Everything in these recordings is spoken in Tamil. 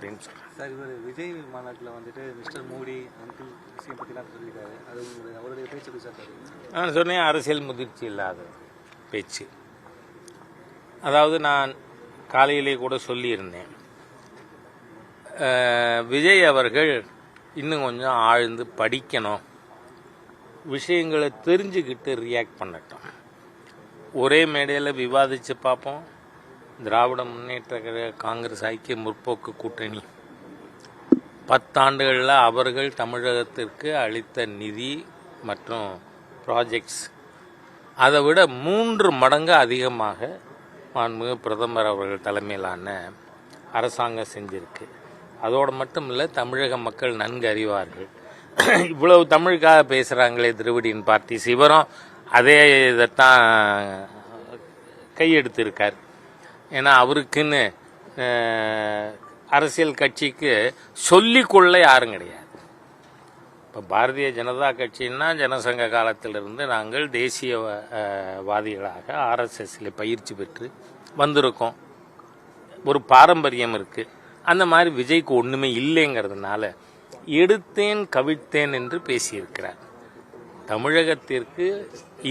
அப்படின்னு சொல்கிறேன் சார் இவர் விஜய் மாநாட்டில் வந்துட்டு மிஸ்டர் மோடி அங்கிள் விஷயம் பற்றிலாம் சொல்லியிருக்காரு. அது உங்களுடைய அவருடைய பேச்சு சார் நான் சொன்னேன் அரசியல் முதிர்ச்சி இல்லாத பேச்சு. அதாவது நான் காலையிலே கூட சொல்லியிருந்தேன். விஜய் அவர்கள் இன்னும் கொஞ்சம் ஆழ்ந்து படிக்கணும். விஷயங்களை தெரிஞ்சுக்கிட்டு ரியாக்ட் பண்ணட்டும். ஒரே மேடையில் விவாதித்து பார்ப்போம். திராவிட முன்னேற்ற கழக காங்கிரஸ் ஐக்கிய முற்போக்கு கூட்டணி. பத்தாண்டுகளில் அவர்கள் தமிழகத்திற்கு அளித்த நிதி மற்றும் ப்ராஜெக்ட்ஸ் அதை விட மூன்று மடங்கு அதிகமாக மாண்புமிகு பிரதமர் அவர்கள் தலைமையிலான அரசாங்கம் செஞ்சிருக்கு. அதோடு மட்டும் இல்லை தமிழக மக்கள் நன்கு அறிவார்கள். இவ்வளவு தமிழுக்காக பேசுகிறாங்களே திருவிடியின் பார்த்தி சிவரும் அதே இதைத்தான் கையெடுத்திருக்கார். ஏன்னா அவருக்குன்னு அரசியல் கட்சிக்கு சொல்லிக்கொள்ள யாரும் கிடையாது. இப்போ பாரதிய ஜனதா கட்சின்னா ஜனசங்க காலத்திலிருந்து நாங்கள் தேசிய வாதிகளாக ஆர்எஸ்எஸ்ல பயிற்சி பெற்று வந்திருக்கோம். ஒரு பாரம்பரியம் இருக்குது அந்த மாதிரி விஜய்க்கு ஒன்றுமே இல்லைங்கிறதுனால எடுத்தேன் கவிழ்த்தேன் என்று பேசியிருக்கிறார். தமிழகத்திற்கு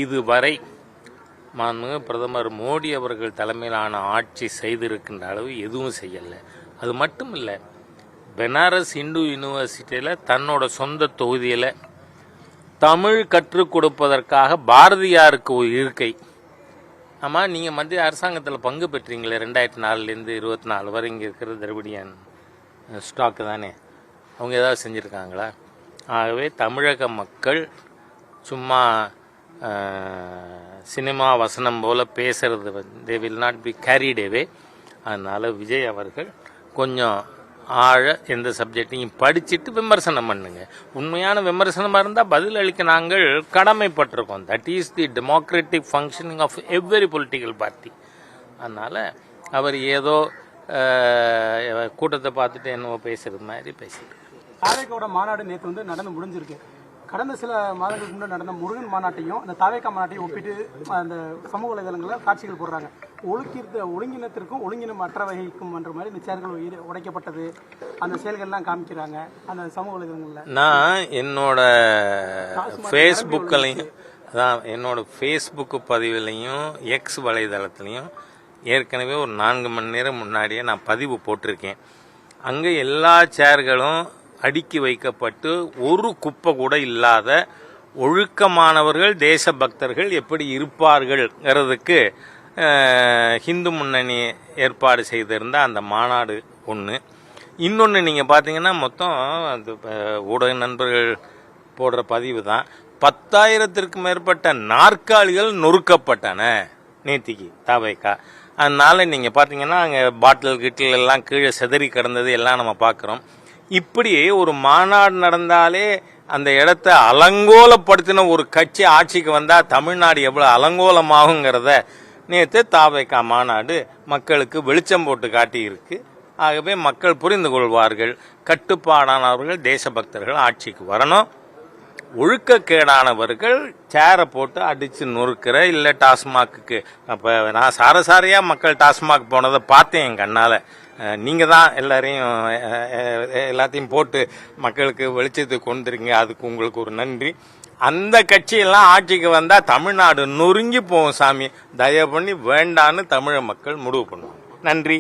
இதுவரை மாண்புமிகு பிரதமர் மோடி அவர்கள் தலைமையிலான ஆட்சி செய்திருக்கின்ற அளவு எதுவும் செய்யலை. அது மட்டும் இல்லை பெனாரஸ் இந்து யூனிவர்சிட்டியில் தன்னோட சொந்த தொகுதியில் தமிழ் கற்றுக் கொடுப்பதற்காக பாரதியாருக்கு ஒரு இருக்கை. ஆமாம் நீங்கள் மத்திய அரசாங்கத்தில் பங்கு பெற்றீங்களே ரெண்டாயிரத்தி நாலுலேருந்து இருபத்தி நாலு வரை இங்கே இருக்கிற திரவிடியன் ஸ்டாக்கு தானே? அவங்க ஏதாவது செஞ்சுருக்காங்களா? ஆகவே தமிழக மக்கள் சும்மா சினிமா வசனம் போல் பேசுறது வந்து they will not be carried away அதனால் விஜய் அவர்கள் கொஞ்சம் ஆழ எந்த சப்ஜெக்டையும் படிச்சுட்டு விமர்சனம் பண்ணுங்க. உண்மையான விமர்சனமாக இருந்தால் பதில் அளிக்க நாங்கள் கடமைப்பட்டிருக்கோம். That is the democratic functioning of every political party அதனால் அவர் ஏதோ கூட்டத்தை பார்த்துட்டு என்னவோ பேசுறது மாதிரி பேசிட்டு காரைக்கோட மாநாடு நேற்று வந்து நடந்து முடிஞ்சிருக்கு. கடந்த சில மாதங்களுக்கு முன்னாடி நடந்த முருகன் மாநாட்டையும் அந்த தாவேக்கா மாநாட்டையும் ஒப்பிட்டு அந்த சமூக வலைதளங்களில் காட்சிகள் போடுறாங்க. ஒழுக்கிருத்த ஒழுங்கினத்திற்கும் ஒழுங்கினம் அற்ற வகைக்கும் என்ற மாதிரி இந்த உயிர் உடைக்கப்பட்டது. அந்த செயல்கள்லாம் காமிக்கிறாங்க அந்த சமூக வலைதளங்களில். நான் என்னோட ஃபேஸ்புக்கிலையும் அதான் என்னோட ஃபேஸ்புக்கு பதிவுலையும் எக்ஸ் வலைதளத்துலையும் ஏற்கனவே ஒரு நான்கு மணி நேரம் முன்னாடியே நான் பதிவு போட்டிருக்கேன். அங்கே எல்லா சேர்களும் அடுக்கி வைக்கப்பட்டு ஒரு குப்பை கூட இல்லாத ஒழுக்கமானவர்கள் தேசபக்தர்கள் எப்படி இருப்பார்கள்ங்கிறதுக்கு ஹிந்து முன்னணி ஏற்பாடு செய்திருந்த அந்த மாநாடு ஒன்று இன்னொன்று நீங்கள் பார்த்தீங்கன்னா மொத்தம் அந்த ஊடக நண்பர்கள் போடுற பதிவு தான். பத்தாயிரத்திற்கு மேற்பட்ட நாற்காலிகள் நொறுக்கப்பட்டன நேத்திக்கு தாவைக்கா அதனால நீங்கள் பார்த்தீங்கன்னா அங்கே பாட்டில் கிட்டில் எல்லாம் கீழே சிதறி கிடந்தது எல்லாம் நம்ம பார்க்குறோம் இப்படி ஒரு மாநாடு நடந்தாலே அந்த இடத்த அலங்கோலப்படுத்தின ஒரு கட்சி ஆட்சிக்கு வந்தால் தமிழ்நாடு எவ்வளோ அலங்கோலமாகுங்கிறத நேற்று தாவைக்கா மாநாடு மக்களுக்கு வெளிச்சம் போட்டு காட்டியிருக்கு. ஆகவே மக்கள் புரிந்து கொள்வார்கள். கட்டுப்பாடானவர்கள் தேசபக்தர்கள் ஆட்சிக்கு வரணும். ஒழுக்கக்கேடானவர்கள் சேரை போட்டு அடித்து நொறுக்கிற இல்லை டாஸ்மாக்கு அப்போ நான் சாரசாரியாக மக்கள் டாஸ்மாக் போனதை பார்த்தேன் என் கண்ணால். நீங்கள் தான் எல்லாரையும் எல்லாத்தையும் போட்டு மக்களுக்கு வெளிச்சத்துக்கு கொண்டுருங்க அதுக்கு உங்களுக்கு ஒரு நன்றி. அந்த கட்சியெல்லாம் ஆட்சிக்கு வந்தால் தமிழ்நாடு நொறுங்கி போகும் சாமி. தயவு பண்ணி வேண்டான்னு தமிழக மக்கள் முடிவு பண்ணுவாங்க. நன்றி.